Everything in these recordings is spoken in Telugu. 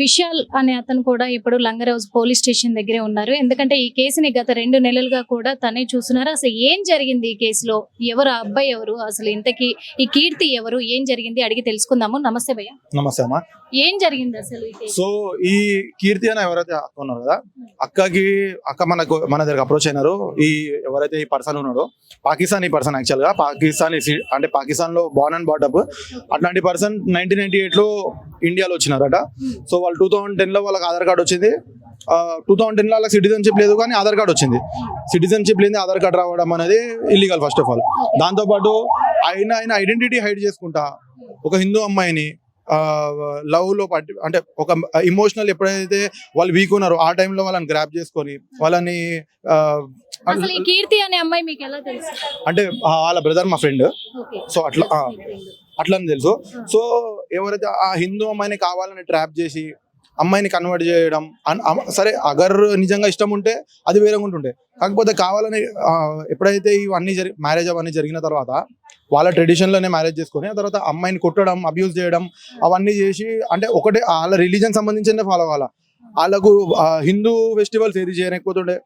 విశాల్ అనే అతను కూడా ఇప్పుడు లంగరౌజ్ పోలీస్ స్టేషన్ దగ్గరే ఉన్నారు. ఎందుకంటే ఈ కేసుని గత రెండు నెలలుగా కూడా తనే చూస్తున్నారు. అసలు ఏం జరిగింది ఈ కేసులో? ఎవరు? ఆ అబ్బాయి ఎవరు? అసలు ఇంతకీ ఈ కీర్తి ఎవరు? ఏం జరిగింది? అడిగి తెలుసుకుందాము. నమస్తే భయ్య. నమస్తే అమ్మా. ఏం జరిగింది అసలు సో ఈ కీర్తి అని ఎవరైతే అక్క ఉన్నారు కదా అక్కకి అక్క మనకు మన దగ్గర అప్రోచ్ అయినారు ఈ ఎవరైతే ఈ పర్సన్ ఉన్నాడో పాకిస్తాన్ ఈ పర్సన్ యాక్చువల్గా పాకిస్తాన్ అంటే పాకిస్తాన్లో బాన్ అండ్ బాటప్ అట్లాంటి పర్సన్ నైన్టీన్ నైన్టీ ఎయిట్లో ఇండియాలో వచ్చినారట. సో వాళ్ళు టూ థౌసండ్ టెన్లో వాళ్ళకి ఆధార్ కార్డ్ వచ్చింది. టూ థౌసండ్ టెన్లో వాళ్ళకి సిటిజన్షిప్ లేదు కానీ ఆధార్ కార్డ్ వచ్చింది. సిటిజన్షిప్ లేని ఆధార్ కార్డ్ రావడం అనేది ఇల్లీగల్ ఫస్ట్ ఆఫ్ ఆల్ దాంతో పాటు ఆయన ఆయన ఐడెంటిటీ హైడ్ చేసుకుంటా ఒక హిందూ అమ్మాయిని లవ్లో పట్టి అంటే ఒక ఇమోషనల్ ఎప్పుడైతే వాళ్ళు వీక్ ఉన్నారో ఆ టైంలో వాళ్ళని గ్రాప్ చేసుకొని వాళ్ళని అసలు ఈ కీర్తి అనే అమ్మాయి మీకు ఎలా తెలుసు? అంటే వాళ్ళ బ్రదర్ మా ఫ్రెండ్ సో అట్లా ఆ, అట్లా అని తెలుసు సో ఎవరైతే ఆ హిందూ అమ్మాయిని కావాలని ట్రాప్ చేసి అమ్మాయిని కన్వర్ట్ చేయడం సరే అగర్ నిజంగా ఇష్టం ఉంటే అది వేరే ఉంటుండే. కాకపోతే కావాలని ఎప్పుడైతే ఇవన్నీ జరి మ్యారేజ్ అవన్నీ జరిగిన తర్వాత వాళ్ళ ట్రెడిషన్లోనే మ్యారేజ్ చేసుకొని ఆ తర్వాత అమ్మాయిని కొట్టడం అబ్యూస్ చేయడం అవన్నీ చేసి అంటే ఒకటే వాళ్ళ రిలీజన్ సంబంధించిన ఫాలో అవ్వాల. వాళ్ళకు హిందూ ఫెస్టివల్స్ ఏది చేయలేకపోతుండే.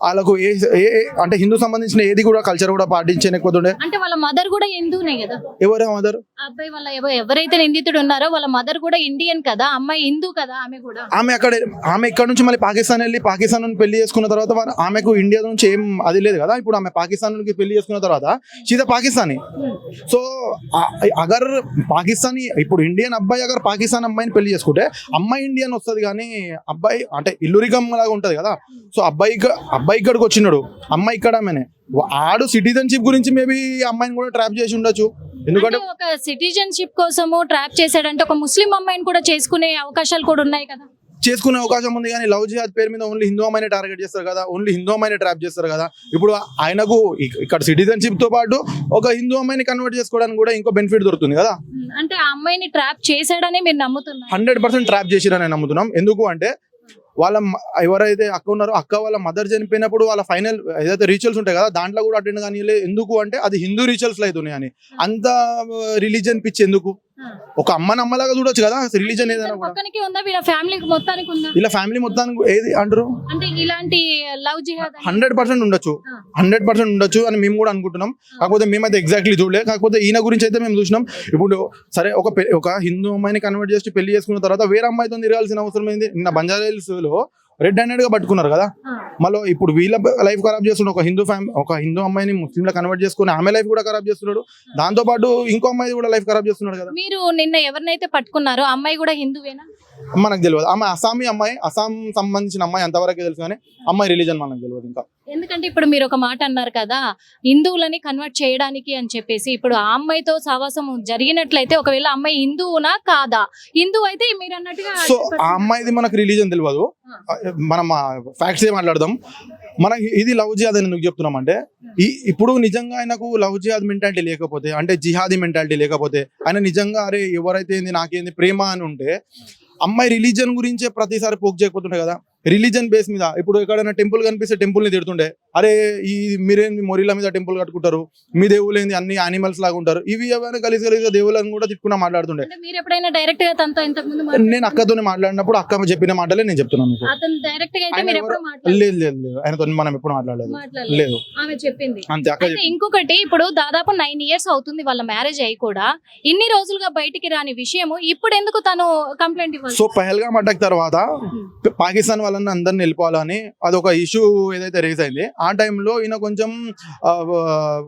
వాళ్ళకు ఏ ఏ- అంటే హిందూ సంబంధించిన ఏది కూడా కల్చర్ కూడా పాటించలేకపోతుండే. అంటే వాళ్ళ మదర్ కూడా హిందూనే కదా? ఎవరే మదర్ అబ్బాయి వాళ్ళ ఎవ- ఎవరైతే నిందితుడు ఉన్నారో వాళ్ళ మదర్ కూడా ఇండియన్ కదా? అమ్మాయి హిందూ కదా ఆమె కూడా? ఆమె అక్కడ ఆమె ఇక్కడ నుంచి మళ్ళీ పాకిస్తాన్ వెళ్ళి పాకిస్తాన్ నుండి పెళ్ళి చేసుకున్న తర్వాత ఆమెకు ఇండియా నుంచి ఏం అది లేదు కదా? ఇప్పుడు ఆమె పాకిస్తాన్ నుంచి పెళ్ళి చేసుకున్న తర్వాత సీదా పాకిస్తానీ సో అగర్ పాకిస్తానీ ఇప్పుడు ఇండియన్ అబ్బాయి అగర్ పాకిస్తాన్ అమ్మాయిని పెళ్ళి చేసుకుంటే అమ్మాయి ఇండియన్ వస్తుంది కానీ అబ్బాయి అంటే ఇల్లురికం లాగా ఉంటది కదా? సో అబ్బాయి అబ్బాయి ఇక్కడికి వచ్చినాడు. అమ్మాయి ఇక్కడ ఆమెనే. ఆడు సిటిజన్షిప్ గురించి మేబీ అమ్మాయిని కూడా ట్రాప్ చేసి ఉండొచ్చు. ఎందుకంటే ఒక సిటిజన్షిప్ కోసము ట్రాప్ చేశాడంటే ఒక ముస్లిం అమ్మాయిని కూడా చేసుకునే అవకాశాలు కూడా ఉన్నాయి కదా. చేసుకునే అవకాశం ఉంది కానీ లవ్ జిహాద్ పేరు మీద ఓన్లీ హిందూ అమ్మాయిని టార్గెట్ చేస్తారు కదా. ఓన్లీ హిందూ అమ్మాయిని ట్రాప్ చేస్తారు కదా. ఇప్పుడు ఆయనకు ఇక్- ఇక్కడ సిటిజన్షిప్తో పాటు ఒక హిందూ అమ్మాయిని కన్వర్ట్ చేసుకోవడానికి కూడా ఇంకో బెనిఫిట్ దొరుకుతుంది కదా. అంటే ఆ అమ్మాయిని ట్రాప్ చేశాడని మీరు నమ్ముతున్నారు. హండ్రెడ్ పర్సెంట్ ట్రాప్ చేసిరని నమ్ముతున్నాం. ఎందుకు అంటే వాళ్ళ ఎవరైతే అక్క ఉన్నారో అక్క వాళ్ళ మదర్ చనిపోయినప్పుడు వాళ్ళ ఫైనల్ ఏదైతే రీచువల్స్ ఉంటాయి కదా దాంట్లో కూడా అటెండ్ కానీ ఎందుకు అంటే అది హిందూ రీచువల్స్ అవుతున్నాయి అని అంత రిలీజన్ పిచ్చి ఎందుకు? ఒక అమ్మ నమ్మలాగా చూడొచ్చు కదా రిలీజన్ ఏదైనా కూడా. వీళ్ళ ఫ్యామిలీకి మొత్తానికి ఫ్యామిలీ మొత్తానికి ఏది అంటారు? అంటే ఇలాంటి లవ్ జిహాద్ అని- హండ్రెడ్ పర్సెంట్ ఉండొచ్చు. హండ్రెడ్ పర్సెంట్ ఉండొచ్చు అని మేము కూడా అనుకుంటున్నాం. కాకపోతే మేమైతే ఎగ్జాక్ట్లీ చూడలే. కాకపోతే ఈయన గురించి అయితే మేము చూసినాం. ఇప్పుడు సరే ఒక ఒక హిందూ అమ్మాయిని కన్వర్ట్ చేసి పెళ్ళి చేసుకున్న తర్వాత వేరే అమ్మాయితో తిరగాల్సిన అవసరం ఏంది? నిన్న బంజారా హిల్స్లో రెడ్ హ్యాండెడ్గా పట్టుకున్నారు కదా. మళ్ళీ ఇప్పుడు వీళ్ళ లైఫ్ ఖరాబ్ చేస్తున్నాడు. ఒక హిందూ ఫ్యామిలీ ఒక హిందూ అమ్మాయిని ముస్లింలో కన్వర్ట్ చేసుకుని ఆమె లైఫ్ కూడా ఖరాబ్ చేస్తున్నాడు. దాంతో పాటు ఇంకో అమ్మాయి కూడా లైఫ్ ఖరాబ్ చేస్తున్నాడు కదా? మీరు నిన్న ఎవరినైతే పట్టుకున్నారో అమ్మాయి కూడా హిందువేనా? మనకు తెలియదు. ఆమె అస్సామీ అమ్మాయి అస్సాం సంబంధించిన అమ్మాయి అంతవరకే తెలుసు కానీ అమ్మాయి రిలీజన్ మనకు తెలియదు ఇంకా. ఎందుకంటే ఇప్పుడు మీరు ఒక మాట అన్నారు కదా హిందువులని కన్వర్ట్ చేయడానికి అని చెప్పేసి ఇప్పుడు ఆ అమ్మాయితో సావాసం జరిగినట్లయితే ఒకవేళ అమ్మాయి హిందువునా కాదా? హిందూ అయితే మీరు అన్నట్టుగా సో ఆ అమ్మాయిది మనకు రిలీజన్ తెలియదు మనం ఫ్యాక్ట్స్ ఏ మాట్లాడదాం. మనకి ఇది లవ్ జిహాద్ అని ఎందుకు చెప్తున్నాం అంటే ఈ ఇప్పుడు నిజంగా ఆయనకు లవ్ జిహాద్ మెంటాలిటీ లేకపోతే అంటే జిహాదీ మెంటాలిటీ లేకపోతే ఆయన నిజంగా అరే ఎవరైతే ఏంది నాకేంది ప్రేమ అని ఉంటే అమ్మాయి రిలీజన్ గురించే ప్రతిసారి పోక్ చేయకపోతుండే కదా. రిలీజన్ బేస్ మీద. ఇప్పుడు ఎక్కడైనా టెంపుల్ కనిపిస్తే టెంపుల్ని తిడుతుండే. అరే ఈ మీరేంది మొరిల మీద టెంపుల్ కట్టుకుంటారు? మీ దేవుళ్ళు ఏంది అన్ని యానిమల్స్ లాగా ఉంటారు? ఇవి ఏమైనా కలిసి కలిసి దేవుళ్ళని కూడా తిట్టుకున్నా మాట్లాడుతుండే. మీరు ఎప్పుడైనా డైరెక్ట్గా తనతో నేను అక్కతోనే మాట్లాడినప్పుడు అక్క చెప్పిన మాటలే నేను చెప్తున్నాను మీకు. అతను డైరెక్ట్గా అయితే మీరు ఎప్పుడు మాట్లాడలేదు? లేదు లేదు లేదు. ఆయనతో మనం ఎప్పుడు మాట్లాడలేదు. లేదు. ఆమె చెప్పింది. అంతే అక్క ఇంకొకటి ఇప్పుడు దాదాపు నైన్ ఇయర్స్ అవుతుంది వాళ్ళ మ్యారేజ్ అయ్యి కూడా. ఇన్ని రోజులుగా బయటికి రాని విషయము ఇప్పుడు ఎందుకు తను కంప్లైంట్ ఇవ్వాలి? సో పహల్గామ్ అటాక్ తర్వాత పాకిస్తాన్ వాళ్ళని అందరిని వెళ్ళిపోవాలని అదొక ఇష్యూ ఏదైతే రేస్ అయింది ఆ టైంలో ఈయన కొంచెం ఆ,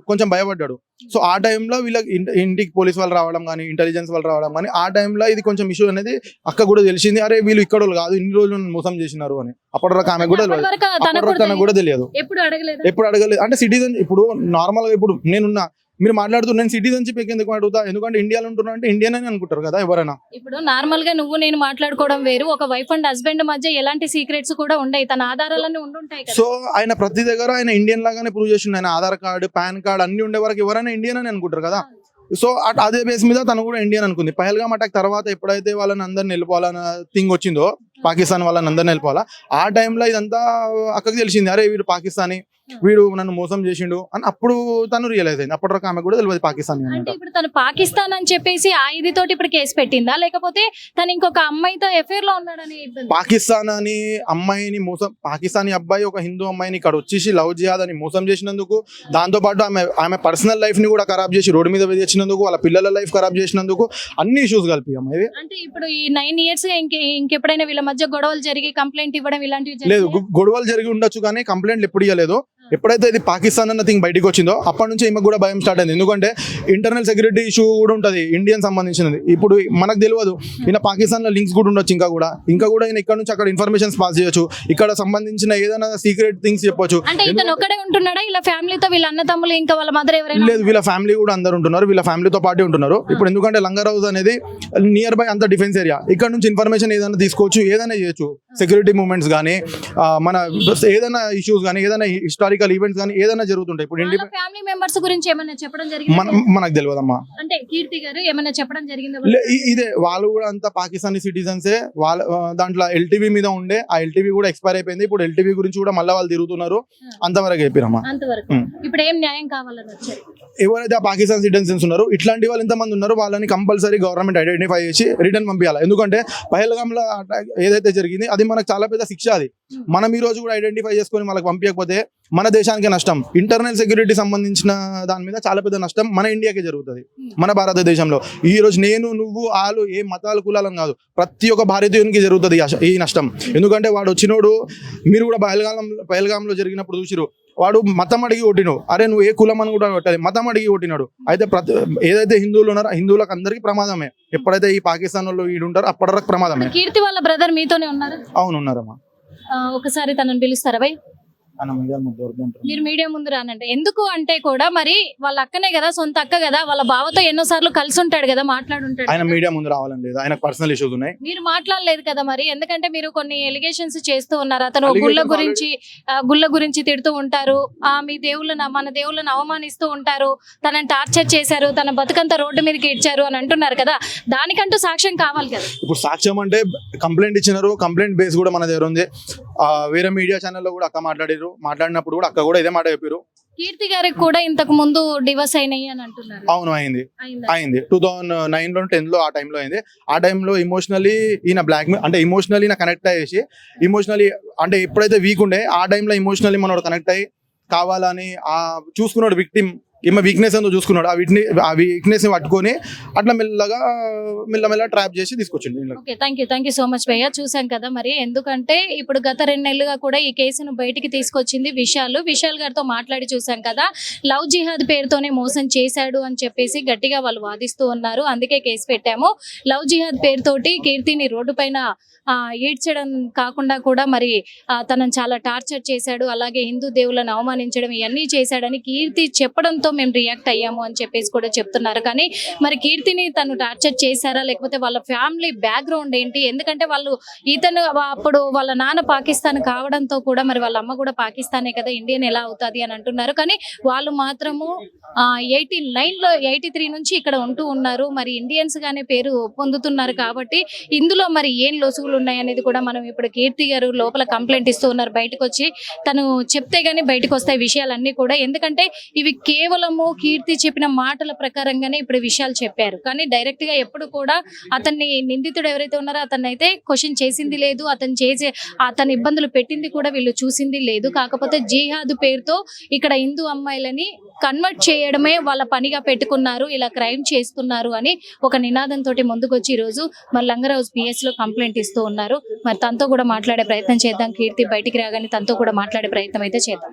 కొంచెం భయపడ్డాడు. సో ఆ టైంలో వీళ్ళకి ఇంటి- ఇంటికి పోలీస్ వాళ్ళు రావడం కానీ ఇంటెలిజెన్స్ వాళ్ళు రావడం కానీ ఆ టైంలో ఇది కొంచెం ఇష్యూ అనేది అక్క కూడా తెలిసింది. అరే వీళ్ళు ఇక్కడ కాదు ఇన్ని రోజులు మోసం చేసినారు అని. అప్పటివరకు ఆమె కూడా అప్పటి తెలియదు వరకు తనకు అప్పటివరకు కూడా తెలియదు. ఎప్పుడు అడగలేదు? ఎప్పుడు అడగలేదు. అంటే సిటిజన్ ఇప్పుడు నార్మల్గా ఇప్పుడు నేనున్నా మీరు మాట్లాడుతూ నేను సిటిజన్షిప్ ఎందుకు అడుగుతా ఎందుకంటే ఇండియాలో ఉంటున్నా అంటే ఇండియన్ అని అనుకుంటారు కదా ఎవరైనా. ఇప్పుడు నార్మల్గా నువ్వు నేను మాట్లాడుకోవడం వేరు. ఒక వైఫ్ అండ్ హస్బెండ్ మధ్య ఎలాంటి సీక్రెట్స్ కూడా ఉండయి. తన ఆధారాలన్నీ ఉండుంటాయి సో ఆయన ప్రతి దగ్గర ఆయన ఇండియన్ లాగానే ప్రూవ్ చేసిండు. ఆయన ఆధార్ కార్డు పాన్ కార్డ్ అన్ని ఉండే వరకు ఎవరైనా ఇండియన్ అని అనుకుంటారు కదా. సో అట్- అదే బేస్ మీద తను కూడా ఇండియన్ అనుకుంది. పహల్గామ్ అటాక్ తర్వాత ఎప్పుడైతే వాళ్ళని అందరిని వెళ్ళిపోవాలన్న థింగ్ వచ్చిందో పాకిస్తాన్ వాళ్ళని అందరిని వెళ్ళిపోవాలా ఆ టైంలో ఇదంతా అక్కకి తెలిసింది. అరే వీడు పాకిస్తానీ. వీడు నన్ను మోసం చేసిండు అని అప్పుడు తను రియలైజ్ అయింది. అప్పటి వరకు ఆమె కూడా తెలియదు పాకిస్తాన్ అంటే ఇప్పుడు తను పాకిస్తాన్ అని చెప్పేసి ఆ ఇది తోటి ఇప్పుడు కేసు పెట్టిందా? లేకపోతే తను ఇంకొక అమ్మాయితో ఎఫైర్లో ఉన్నాడని పాకిస్తాన్ అని అమ్మాయిని మోసం పాకిస్తానీ అబ్బాయి ఒక హిందూ అమ్మాయిని ఇక్కడ వచ్చేసి లవ్ అని మోసం చేసినందుకు దాంతో పాటు ఆమె ఆమె పర్సనల్ లైఫ్ని కూడా ఖరాబ్ చేసి రోడ్డు మీద తెచ్చినందుకు వాళ్ళ పిల్లల లైఫ్ ఖరాబ్ చేసినందుకు అన్ని ఇష్యూస్ కలిపి అమ్మ ఇది అంటే ఇప్పుడు ఈ నైన్ ఇయర్స్ ఇంకెప్పుడైనా వీళ్ళ మధ్య గొడవలు జరిగి కంప్లైంట్ ఇవ్వడం ఇలాంటివి లేదు గొడవలు జరిగి ఉండొచ్చు కానీ కంప్లైంట్లు ఎప్పుడు ఇవ్వలేదు ఎప్పుడైతే ఇది పాకిస్తాన్ అన్న థింగ్ బయటకు వచ్చిందో అప్పటి నుంచి ఈమెకు కూడా భయం స్టార్ట్ అయింది. ఎందుకంటే ఇంటర్నల్ సెక్యూరిటీ ఇష్యూ కూడా ఉంటుంది ఇండియన్ సంబంధించినది. ఇప్పుడు మనకు తెలియదు ఈయన పాకిస్తాన్లో లింక్స్ కూడా ఉండొచ్చు ఇంకా కూడా. ఇంకా కూడా ఈయన ఇక్కడ నుంచి అక్కడ ఇన్ఫర్మేషన్స్ పాస్ చేయొచ్చు. ఇక్కడ సంబంధించిన ఏదైనా సీక్రెట్ థింగ్స్ చెప్పొచ్చు. అంటే ఇతను ఒక్కడే ఉంటున్నాడా? ఇలా ఫ్యామిలీతో వీళ్ళ అన్న తమ్ములు ఇంకా వాళ్ళ మదర్ ఎవరైనా లేదు వీళ్ళ ఫ్యామిలీ కూడా అందరు ఉంటున్నారు వీళ్ళ ఫ్యామిలీతో పాటు ఉంటున్నారు. ఇప్పుడు ఎందుకంటే లంగర్ హౌస్ అనేది నియర్ బై అంత డిఫెన్స్ ఏరియా ఇక్కడ నుంచి ఇన్ఫర్మేషన్ ఏదైనా తీసుకోవచ్చు ఏదైనా చేయొచ్చు. సెక్యూరిటీ మూవ్మెంట్స్ కానీ మన ఏదైనా ఇష్యూస్ కానీ ఏదైనా హిస్టారికల్ ఈవెంట్స్ కానీ ఏదైనా జరుగుతుంటాయి. ఇప్పుడు ఫ్యామిలీ మెంబర్స్ గురించి ఏమైనా చెప్పడం జరిగింది? మన మనకు తెలియదమ్మా. అంటే కీర్తి గారు ఏమైనా చెప్పడం జరిగిందా? ఇదే వాళ్ళు కూడా అంతా పాకిస్తానీ సిటిజన్సే వాళ్ళ దాంట్లో ఎల్టీవీ మీద ఉండే ఆ ఎల్టీవీ కూడా ఎక్స్పైర్ అయిపోయింది. ఇప్పుడు ఎల్టీవీ గురించి కూడా మళ్ళీ వాళ్ళు తిరుగుతున్నారు. అంతవరకు చెప్పిరమ్మా. అంతవరకు. ఇప్పుడు ఏం న్యాయం కావాలని వచ్చారు? ఎవరైతే ఆ పాకిస్తాన్ సిటిజన్స్ ఉన్నారో ఇట్లాంటి వాళ్ళు ఎంతమంది ఉన్నారో వాళ్ళని కంపల్సరీ గవర్నమెంట్ ఐడెంటిఫై చేసి రిటర్న్ పంపించాలి ఎందుకంటే పహల్గామ్లో ఏదైతే జరిగింది అది మనకు చాలా పెద్ద శిక్ష అది. మనం ఈ రోజు కూడా ఐడెంటిఫై చేసుకొని వాళ్ళకి పంపించకపోతే మన దేశానికి నష్టం. ఇంటర్నల్ సెక్యూరిటీ సంబంధించిన దాని మీద చాలా పెద్ద నష్టం మన ఇండియాకే జరుగుతుంది. మన భారతదేశంలో. ఈ రోజు నేను నువ్వు వాళ్ళు ఏ మతాలు కులాలం కాదు. ప్రతి ఒక్క భారతీయునికి జరుగుతుంది ఈ నష్టం. ఎందుకంటే వాడు వచ్చినోడు మీరు కూడా బయలుగాలం పహల్గాంలో జరిగినప్పుడు చూసిరు వాడు మతం అడిగి కొట్టిను అరే నువ్వు ఏ కులం అని కూడా కొట్టాలి మతం అడిగి కొట్టినాడు. అయితే ప్రతి ఏదైతే హిందువులు ఉన్నారో హిందువులకు అందరికీ ప్రమాదమే. ఎప్పుడైతే ఈ పాకిస్తాన్ వాళ్ళు వీడు ఉంటారో అప్పటి వరకు ప్రమాదమే. కీర్తి వాళ్ళ బ్రదర్ మీతోనే ఉన్నారు? అవును ఉన్నారమ్మా. ఒకసారి తనని పిలుస్తారా భయ్ అన్న మీద. మీరు మీడియా ముందు రానంటే ఎందుకు అంటే కూడా మరి వాళ్ళ అక్కనే కదా సొంత అక్క కదా వాళ్ళ బావతో ఎన్నో సార్లు కలిసి ఉంటాడు కదా మాట్లాడుంటాడు ఆయన. మీడియా ముందు రావాలని లేదు. ఆయన పర్సనల్ ఇష్యూస్ ఉన్నాయి. మీరు మాట్లాడలేదు కదా మరి. ఎందుకంటే మీరు కొన్ని ఎలిగేషన్స్ చేస్తూ ఉన్నారు. అతను గుళ్ళ గురించి గుళ్ళ గురించి తిడుతూ ఉంటారు. ఆ మీ దేవుళ్ళని మన దేవుళ్ళని అవమానిస్తూ ఉంటారు. తనని టార్చర్ చేశారు. తన బతుకంతా రోడ్డు మీదకి ఇచ్చారు అని అంటున్నారు కదా. దానికంటూ సాక్ష్యం కావాలి కదా. ఇప్పుడు సాక్ష్యం అంటే కంప్లైంట్ ఇచ్చినారు. కంప్లైంట్ బేస్ కూడా మన దగ్గర ఉంది. వేరే మీడియా ఛానల్లో కూడా అక్క మాట్లాడారు మాట్లాడినప్పుడు కూడా అక్క కూడా ఇదే మాట చెప్పారు కీర్తి గారికి కూడా ఇంతకు ముందు డివర్స్ అయినాయి అని అంటున్నారు. అవును అయింది. అయిందా? అయింది. టూ థౌసండ్ నైన్లో టెన్లో ఆ టైంలో అయింది. ఆ టైంలో ఇమోషనలీ ఈయన బ్లాక్ అంటే ఇమోషనలీ నా కనెక్ట్ అయ్యేసి ఇమోషనలీ అంటే ఎప్పుడైతే వీక్ ఉండే ఆ టైంలో ఇమోషనలీ మనోడు కనెక్ట్ అయ్యి కావాలని ఆ చూసుకున్నాడు విక్టిమ్ ఈమె వీక్నెస్ ఏందో చూసుకున్నాడు. ఆ వీటిని ఆ వీక్నెస్ పట్టుకొని అట్లా మెల్లగా మెల్లమెల్ల ట్రాప్ చేసి తీసుకొచ్చిండు okay thank you thank you so much భయ్య. చూసాం కదా మరి. ఎందుకంటే ఇప్పుడు గత రెండు నెలలుగా కూడా ఈ కేసును బయటికి తీసుకొచ్చింది విశాల్. విశాల్ గారితో మాట్లాడి చూసాం కదా. లవ్ జిహాద్ పేరుతోనే మోసం చేశాడు అని చెప్పేసి గట్టిగా వాళ్ళు వాదిస్తూ ఉన్నారు. అందుకే కేసు పెట్టాము. లవ్ జిహాద్ పేరుతోటి కీర్తిని రోడ్డు పైన ఆ, ఈడ్చడం కాకుండా కూడా మరి తనను చాలా టార్చర్ చేశాడు. అలాగే హిందూ దేవులను అవమానించడం ఇవన్నీ చేశాడని కీర్తి చెప్పడంతో మేము రియాక్ట్ అయ్యాము అని చెప్పేసి కూడా చెప్తున్నారు. కానీ మరి కీర్తిని తను టార్చర్ చేశారా? లేకపోతే వాళ్ళ ఫ్యామిలీ బ్యాక్గ్రౌండ్ ఏంటి? ఎందుకంటే వాళ్ళు ఇతను అప్పుడు వాళ్ళ నాన్న పాకిస్తాన్ కావడంతో కూడా మరి వాళ్ళ అమ్మ కూడా పాకిస్తానే కదా ఇండియన్ ఎలా అవుతుంది అని అంటున్నారు. కానీ వాళ్ళు మాత్రము ఎయిటీ నైన్లో ఎయిటీ త్రీ నుంచి ఇక్కడ ఉంటూ ఉన్నారు. మరి ఇండియన్స్ గానే పేరు పొందుతున్నారు కాబట్టి ఇందులో మరి ఏం లొసుగులు ఉన్నాయి అనేది కూడా మనం ఇప్పుడు కీర్తి గారు లోపల కంప్లైంట్ ఇస్తూ ఉన్నారు. బయటకు వచ్చి తను చెప్తే గానీ బయటకు వస్తాయి విషయాలన్నీ కూడా. ఎందుకంటే ఇవి కేవలం కేవలము కీర్తి చెప్పిన మాటల ప్రకారంగానే ఇప్పుడు విషయాలు చెప్పారు. కానీ డైరెక్ట్గా ఎప్పుడు కూడా అతన్ని నిందితుడు ఎవరైతే ఉన్నారో అతన్ని అయితే క్వశ్చన్ చేసింది లేదు. అతను చేసే అతని ఇబ్బందులు పెట్టింది కూడా వీళ్ళు చూసింది లేదు. కాకపోతే జిహాద్ పేరుతో ఇక్కడ హిందూ అమ్మాయిలని కన్వర్ట్ చేయడమే వాళ్ళ పనిగా పెట్టుకున్నారు. ఇలా క్రైమ్ చేస్తున్నారు అని ఒక నినాదంతో ముందుకొచ్చి ఈ రోజు మరి లంగరౌజ్ పిఎస్లో కంప్లైంట్ ఇస్తూ ఉన్నారు. మరి తనతో కూడా మాట్లాడే ప్రయత్నం చేద్దాం. కీర్తి బయటికి రాగానే తనతో కూడా మాట్లాడే ప్రయత్నం అయితే చేద్దాం.